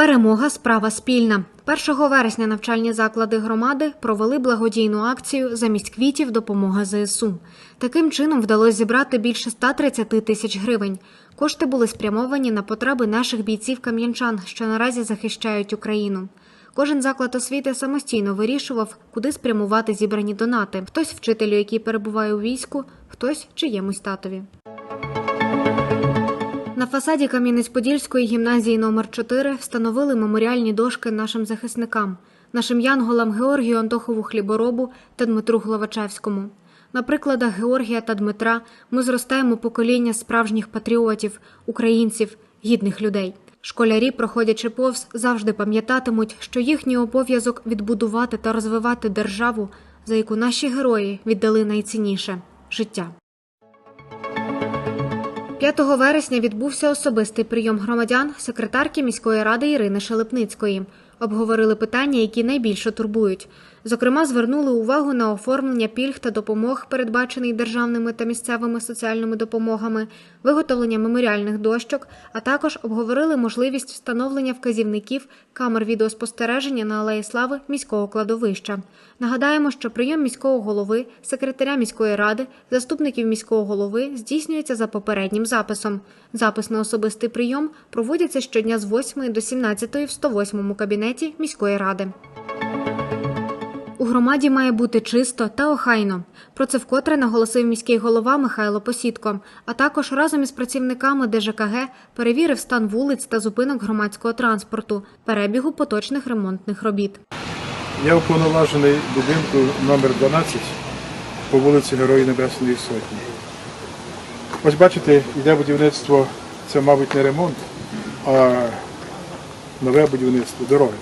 Перемога справа спільна. 1 вересня навчальні заклади громади провели благодійну акцію замість квітів допомога ЗСУ. Таким чином вдалося зібрати більше 130 тисяч гривень. Кошти були спрямовані на потреби наших бійців кам'янчан, що наразі захищають Україну. Кожен заклад освіти самостійно вирішував, куди спрямувати зібрані донати. Хтось вчителю, який перебуває у війську, хтось чиємусь татові. На фасаді Кам'янець-Подільської гімназії номер 4 встановили меморіальні дошки нашим захисникам, нашим янголам Георгію Антохову Хліборобу та Дмитру Главачевському. На прикладах Георгія та Дмитра ми зростаємо покоління справжніх патріотів, українців, гідних людей. Школярі, проходячи повз, завжди пам'ятатимуть, що їхній обов'язок відбудувати та розвивати державу, за яку наші герої віддали найцінніше життя. 5 вересня відбувся особистий прийом громадян секретарки міської ради Ірини Шелепницької. Обговорили питання, які найбільше турбують. Зокрема, звернули увагу на оформлення пільг та допомог, передбачений державними та місцевими соціальними допомогами, виготовлення меморіальних дощок, а також обговорили можливість встановлення вказівників камер відеоспостереження на Алеї Слави міського кладовища. Нагадаємо, що прийом міського голови, секретаря міської ради, заступників міського голови здійснюється за попереднім записом. Запис на особистий прийом проводиться щодня з 8 до 17 в 108 кабінеті міської ради. У громаді має бути чисто та охайно. Про це вкотре наголосив міський голова Михайло Посідко, а також разом із працівниками ДЖКГ перевірив стан вулиць та зупинок громадського транспорту, перебігу поточних ремонтних робіт. Я уповноважений будинку номер 12 по вулиці Герої Небесної Сотні. Ось бачите, йде будівництво, це, мабуть, не ремонт, а нове будівництво дороги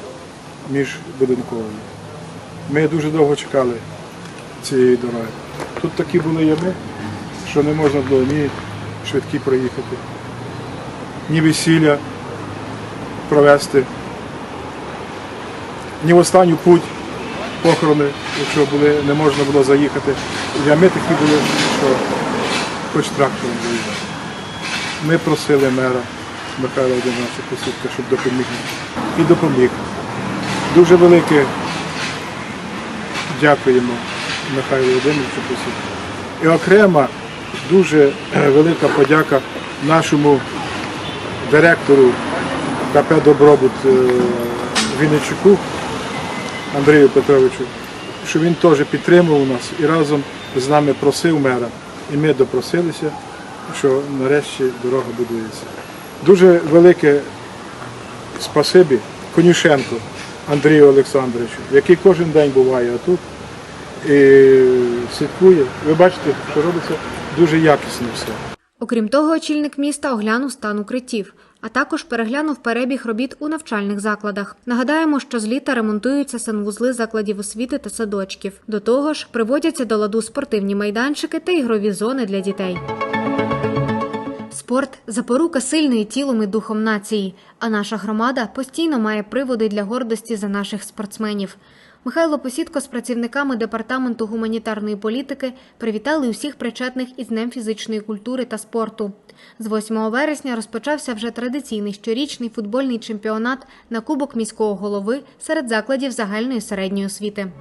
міжбудинкової. Ми дуже довго чекали цієї дороги. Тут такі були ями, що не можна було ні швидкі проїхати, ні весілля провести ні в останню путь похорони, якщо були, не можна було заїхати. Ями такі були, що хоч трактором заїжджати. Ми просили мера Михайла Одинача Посідка, щоб допоміг. І допоміг. Дуже велике дякуємо Михайлу Володимировичу Посідку. І окрема дуже е, велика подяка нашому директору КП Добробут е, Вінничуку Андрію Петровичу, що він теж підтримував нас і разом з нами просив мера. І ми допросилися, що нарешті дорога будується. Дуже велике спасибі Конюшенко Андрію Олександровичу, який кожен день буває отут і слідкує. Ви бачите, що робиться дуже якісно все. Окрім того, очільник міста оглянув стан укриттів, а також переглянув перебіг робіт у навчальних закладах. Нагадаємо, що з літа ремонтуються санвузли закладів освіти та садочків. До того ж, приводяться до ладу спортивні майданчики та ігрові зони для дітей. Спорт запорука сильної тілом і духом нації, а наша громада постійно має приводи для гордості за наших спортсменів. Михайло Посідко з працівниками департаменту гуманітарної політики привітали усіх причетних із Днем фізичної культури та спорту. З 8 вересня розпочався вже традиційний щорічний футбольний чемпіонат на Кубок міського голови серед закладів загальної середньої освіти.